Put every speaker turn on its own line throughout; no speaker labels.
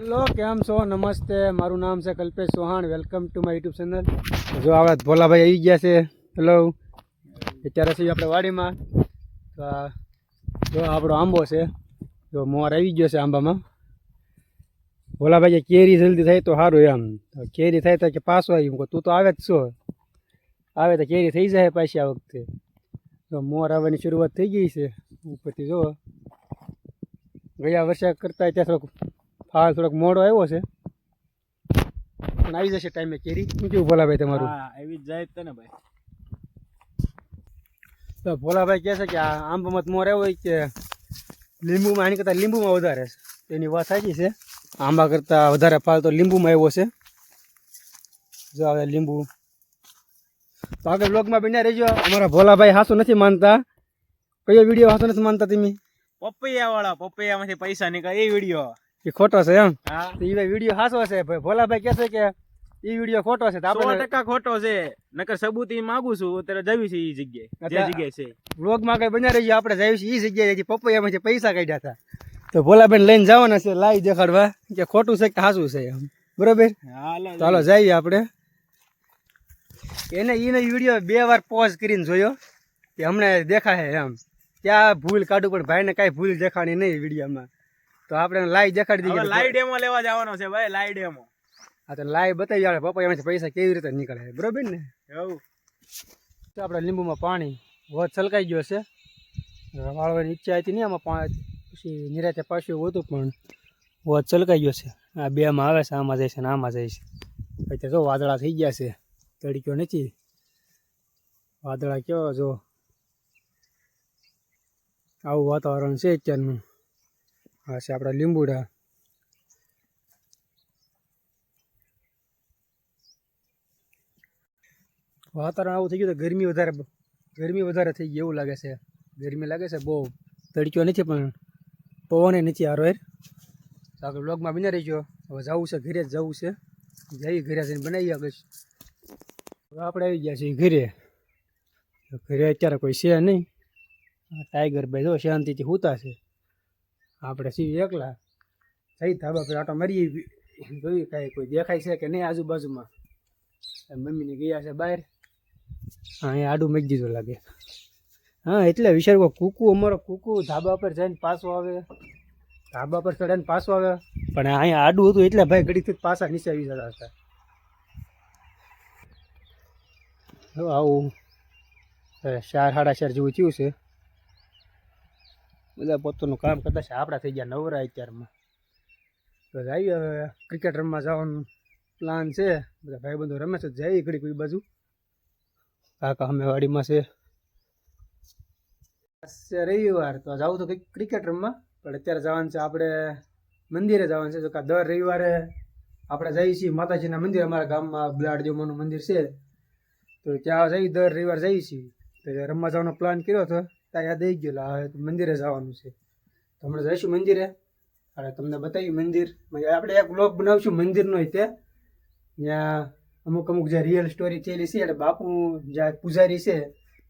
Hello કેમ છો? નમસ્તે. મારું નામ છે Kalpesh Chauhan. Welcome to my YouTube channel જો આપણા ભોલાભાઈ આવી ગયા છે. હેલો અત્યારે છીએ આપણે વાડીમાં. તો આ જો આપણો આંબો છે. જો મોર આવી ગયો છે આંબામાં. ભોલાભાઈ કે કેરી જલ્દી થાય તો સારું એમ. તો કેરી થાય તો કે પાછો આવી હું કહું, તું તો આવે જ છો. આવે તો કેરી થઈ જાય પાછી આ વખતે. તો મોર આવવાની શરૂઆત થઈ ગઈ છે. ઉપરથી જો ગયા વર્ષે કરતાં ત્યાં થોડોક ફાળ થોડોક મોડો આવ્યો છે. પણ આવી જશે ટાઈમે કેરી. શું કેવું ભોલાભાઈ તમારું?
હા આવી જ જાય જ તે ને ભાઈ.
તો ભોલાભાઈ કહે છે કે આ આંબામાં મોર આવ્યો કે લીંબુમાં આની કરતાં લીંબુમાં વધારે છે. એની વાત સાચી છે. આંબા કરતાં વધારે ફાલ તો લીંબુમાં આવ્યો છે. જો હવે લીંબુ. તો આગળ બ્લોગમાં બન્યા રહેજો. અમારા ભોલાભાઈ હાસો નથી માનતા. કયો વીડિયો હાસું નથી માનતા તમે?
પપૈયા વાળા પપૈયા માંથી પૈસા નીકળે. એ વીડિયો.
એ ખોટો છે એમ?
હા.
એ વીડિયો હાસો છે. ભાઈ ભોલાભાઈ છે કે એ વીડિયો ખોટો છે. આપણે
ખોટો છે. નકર સબૂત ઈ માંગુ છું અત્યારે જવી છે એ જગ્યાએ. જે જગ્યાએ છે.
વ્લોગમાં કઈ બન્યા રહીએ આપણે જઈએ છે એ જગ્યાએ. હજી પપૈયામાંથી પૈસા કાઢ્યા હતા. તો ભોલાબેન લઈને જવાના છે લાઈ દેખાડવા. કે ખોટું છે કે હાસું છે એમ. બરોબર? ચાલો જઈએ આપણે. એને એને વીડિયો બે વાર પોઝ કરીને જોયો. કે હમણાં દેખાય એમ. ત્યાં ભૂલ કાઢું પણ ભાઈને કાંઈ ભૂલ દેખાણી નહીં વિડીયોમાં. તો આપણે લાઈ દેખાડી દઈએ
લાઈવ ડેમો લેવા જવાનો છે ભાઈ લાઈ ડેમો.
હા તો લાઈ બતાવી આવે પપ્પા એમાંથી પૈસા કેવી રીતે નીકળે બરોબર ને?
એવું.
તો આપણે લીંબુમાં પાણી વધ છલકાઈ ગયો છે. વાળવાની ઈચ્છા હતી નહીં આમાં પાણી પછી નિરાતે પાછું હતું પણ વધ છલકાઈ ગયો છે. આ બેમાં આવે છે આમાં જાય છે ને આમાં જાય છે. અત્યારે જો વાદળા થઈ ગયા છે તડક્યો નથી. વાદળા કયો જો. આવું વાતાવરણ છે અત્યારનું. આ છે આપણા લીંબુડા. વાતાવરણ આવું થઈ ગયું તો ગરમી વધારે ગરમી વધારે થઈ ગઈ એવું લાગે છે. ગરમી લાગે છે બહુ. તડક્યો નથી પણ પવને નથી હારો તો આગળ બ્લોગમાં બની રહીજો. હવે જવું છે ઘરે જ જવું છે. જઈ ઘરે જઈને બનાવી આગળ. હવે આપણે આવી ગયા છીએ ઘરે. ઘરે અત્યારે કોઈ છે નહીં. ટાઈગર ભાઈ જો શાંતિથી સૂતા છે. આપણે છીએ એકલા. જઈ ધાબા પર આટો મારીએ જોયું કાંઈ કોઈ દેખાય છે કે નહીં આજુબાજુમાં. મમ્મીને ગયા છે બહાર. હા, અહીંયા આડું મૂકી દીધું લાગે. હા, એટલે વિચાર કો કૂકુ અમારો કૂકુ ધાબા પર જઈને પાછો આવે. ધાબા પર ચડે ને પાછો આવે. પણ અહીંયા આડું હતું એટલે ભાઈ ઘડીથી પાછા નીચે આવી જતા હતા. આવું ચાર, સાડા ચાર જેવું થયું છે. બધા પોતાનું કામ કરતા છે. આપણા થઈ ગયા નવરા અત્યારમાં. તો જઈએ હવે ક્રિકેટ રમવા જવાનું પ્લાન છે. બધા ભાઈબંધો રમે છે. જઈએ ઘડી કોઈ બાજુ. કાકા અમે વાડીમાં છે. રવિવાર તો જવું તો કંઈક ક્રિકેટ રમવા. પણ અત્યારે જવાનું છે આપણે મંદિરે જવાનું છે. તો કા દર રવિવારે આપણે જઈએ છીએ માતાજીના મંદિર. અમારા ગામમાં બલાડદેવમાનું મંદિર છે. તો ત્યાં જઈ દર રવિવાર જઈએ છીએ. તો રમવા જવાનો પ્લાન કર્યો હતો. ત્યાં યાદ આવી ગયો હવે મંદિરે જવાનું છે. તો હમણાં જઈશું મંદિરે. અને તમને બતાવ્યું મંદિર. આપણે એક બ્લોગ બનાવશું મંદિરનો તે. ત્યાં અમુક અમુક જે રિયલ સ્ટોરી થયેલી છે એટલે બાપુ જે પૂજારી છે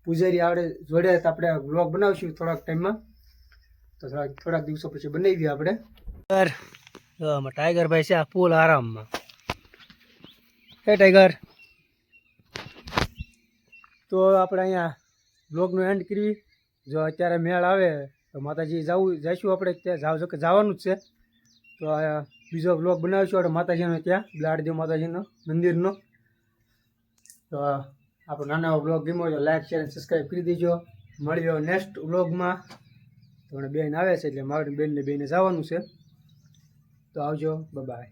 પૂજારી આપણે જોડે આપણે બ્લોગ બનાવશું થોડાક ટાઈમમાં તો થોડાક થોડાક દિવસો પછી બનાવીએ આપણે. ટાઈગર ટાઈગર ભાઈ છે આ પુલ આરામમાં. હે ટાઈગર તો આપણે અહીંયા બ્લોગનો એન્ડ કરી જો અત્યારે મેળ આવે, તો માતાજી જવું, જઈશું આપણે ત્યાં, જાવ કે જવાનું જ છે. તો બીજો બ્લોગ બનાવીશું આપણે માતાજીનો ત્યાં, બ્લાડદેવ માતાજીનો, મંદિરનો. તો આપણો નાનો એવો બ્લોગ ગમ્યો તો લાઈક શેર અને સબસ્ક્રાઈબ કરી દેજો. મળ્યો નેક્સ્ટ બ્લોગમાં તો બેન આવે છે એટલે મારી બેનને બેને જવાનું છે. તો આવજો. બાય